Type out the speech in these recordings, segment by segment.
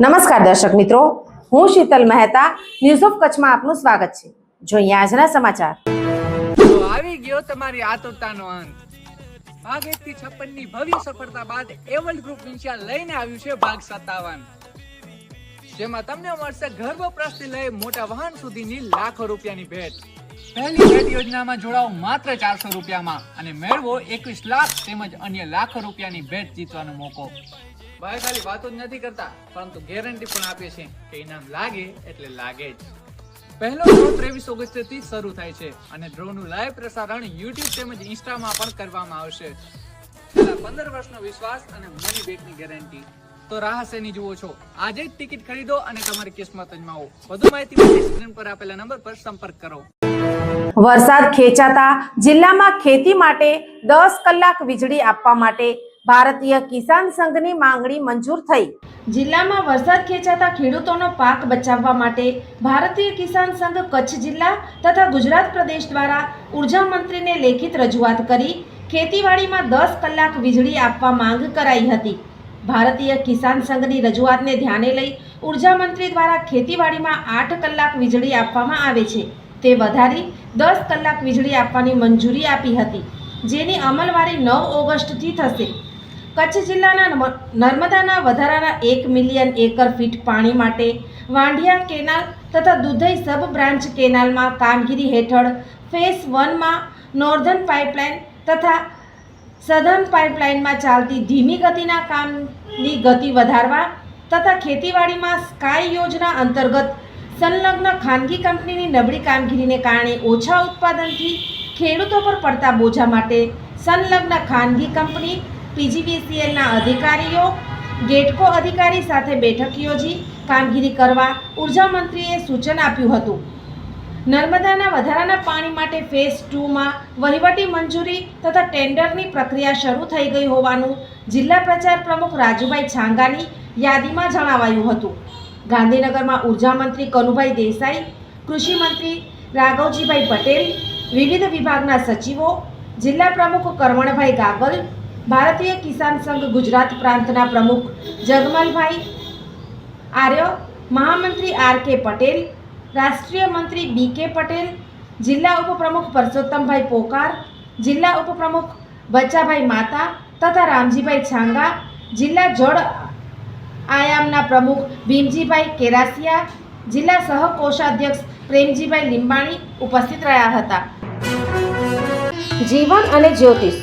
નમસ્કાર દર્શક મિત્રો, હું શીતલ મહેતા ન્યૂઝ ઓફ કચ્છમાં આપનું સ્વાગત છે. જોઈએ આજના સમાચાર. આવી ગયો તમારી આતુરતાનો અંત. ભાગ એક થી છપ્પનની ભવ્ય સફળતા બાદ એવલ ગ્રુપ ઇન્ડિયા લઈને આવ્યું છે ભાગ સત્તાવન. જેમાં તમને મળશે ઘર લઈ મોટા વાહન સુધીની લાખો રૂપિયાની ભેટ. પહેલી ભેટ યોજનામાં જોડાઓ માત્ર ચારસો રૂપિયામાં અને મેળવો એકવીસ લાખ તેમજ અન્ય લાખો રૂપિયાની ભેટ જીતવાનો મોકો. ભાઈ ખાલી વાતો જ નથી કરતા, પરંતુ ગેરંટી પણ આપીએ છીએ કે ઇનામ લાગે એટલે લાગે જ. પહેલો ડ્રો ત્રેવીસ ઓગસ્ટથી શરૂ થાય છે અને ડ્રો નું લાઈવ પ્રસારણ યુટ્યુબ તેમજ ઇન્સ્ટામાં પણ કરવામાં આવશે. છેલ્લા પંદર વર્ષનો વિશ્વાસ અને મની બેકની ગેરંટી તો રાહ શેની જુઓ છો? આજે જ ટિકિટ ખરીદો અને તમારી કિસ્મત અજમાવો. વધુ માહિતી માટે સ્ક્રીન પર આપેલા નંબર પર સંપર્ક કરો. વરસાદ ખેંચાતા જિલ્લામાં ખેતી માટે દસ કલાક વીજળી આપવા માટે ભારતીય કિસાન સંઘની માંગણી મંજૂર થઈ. જિલ્લામાં વરસાદ ખેંચાતા ખેડૂતોનો પાક બચાવવા માટે ભારતીય કિસાન સંઘ કચ્છ જિલ્લા તથા ગુજરાત પ્રદેશ દ્વારા ઊર્જા મંત્રીને લેખિત રજૂઆત કરી ખેતીવાડીમાં દસ કલાક વીજળી આપવા માંગ કરાઈ હતી. ભારતીય કિસાન સંઘની રજૂઆતને ધ્યાને લઈ ઊર્જા મંત્રી દ્વારા ખેતીવાડીમાં આઠ કલાક વીજળી આપવામાં આવે છે. તે વધારી દસ કલાક વીજળી આપવાની મંજૂરી આપી હતી, જેની અમલવારી નવ ઓગસ્ટથી થશે. કચ્છ જિલ્લાના નર્મ- નર્મદાના વધારાના એક મિલિયન એકર ફીટ પાણી માટે વાંઢિયા કેનાલ તથા દુધઈ સબ બ્રાન્ચ કેનાલમાં કામગીરી હેઠળ ફેઝ વનમાં નોર્ધન પાઇપલાઇન તથા સધન પાઇપલાઇનમાં ચાલતી ધીમી ગતિના કામની ગતિ વધારવા તથા ખેતીવાડીમાં સ્કાય યોજના અંતર્ગત સંલગ્ન ખાનગી કંપનીની નબળી કામગીરીને કારણે ઓછા ઉત્પાદનથી ખેડૂતો પર પડતા બોજા માટે સંલગ્ન ખાનગી કંપની પીજીવીસીએલના અધિકારીઓ, ગેટકો અધિકારી સાથે બેઠક યોજી કામગીરી કરવા ઊર્જા મંત્રીએ સૂચન આપ્યું હતું. નર્મદાના વધારાના પાણી માટે ફેઝ ટુમાં વહીવટી મંજૂરી તથા ટેન્ડરની પ્રક્રિયા શરૂ થઈ ગઈ હોવાનું જિલ્લા પ્રચાર પ્રમુખ રાજુભાઈ છાંગાની યાદીમાં જણાવાયું હતું. ગાંધીનગરમાં ઊર્જા મંત્રી કનુભાઈ દેસાઈ, કૃષિ મંત્રી રાઘવજીભાઈ પટેલ, વિવિધ વિભાગના સચિવો, જિલ્લા પ્રમુખ કરમણભાઈ ગાગલ ભારતીય કિસાન સંઘ ગુજરાત પ્રાંતના પ્રમુખ જગમલભાઈ આર્ય, મહામંત્રી આર કે પટેલ, રાષ્ટ્રીય મંત્રી બી કે પટેલ, જિલ્લા ઉપપ્રમુખ પરસોત્તમભાઈ પોકાર, જિલ્લા ઉપપ્રમુખ બચ્ચાભાઈ માતા તથા રામજીભાઈ છાંગા, જિલ્લા જળ આયામના પ્રમુખ ભીમજીભાઈ કેરાસિયા, જિલ્લા સહકોષાધ્યક્ષ પ્રેમજીભાઈ લીંબાણી ઉપસ્થિત રહ્યા હતા. જીવન અને જ્યોતિષ.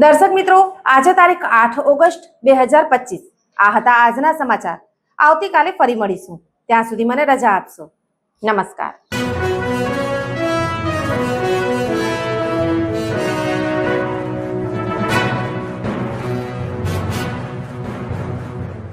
દર્શક મિત્રો, આજે તારીખ આઠ ઓગસ્ટ બે હજાર પચીસ. આ હતા આજના સમાચાર. આવતીકાલે ફરી મળીશું. ત્યાં સુધી મને રજા આપશો. નમસ્કાર.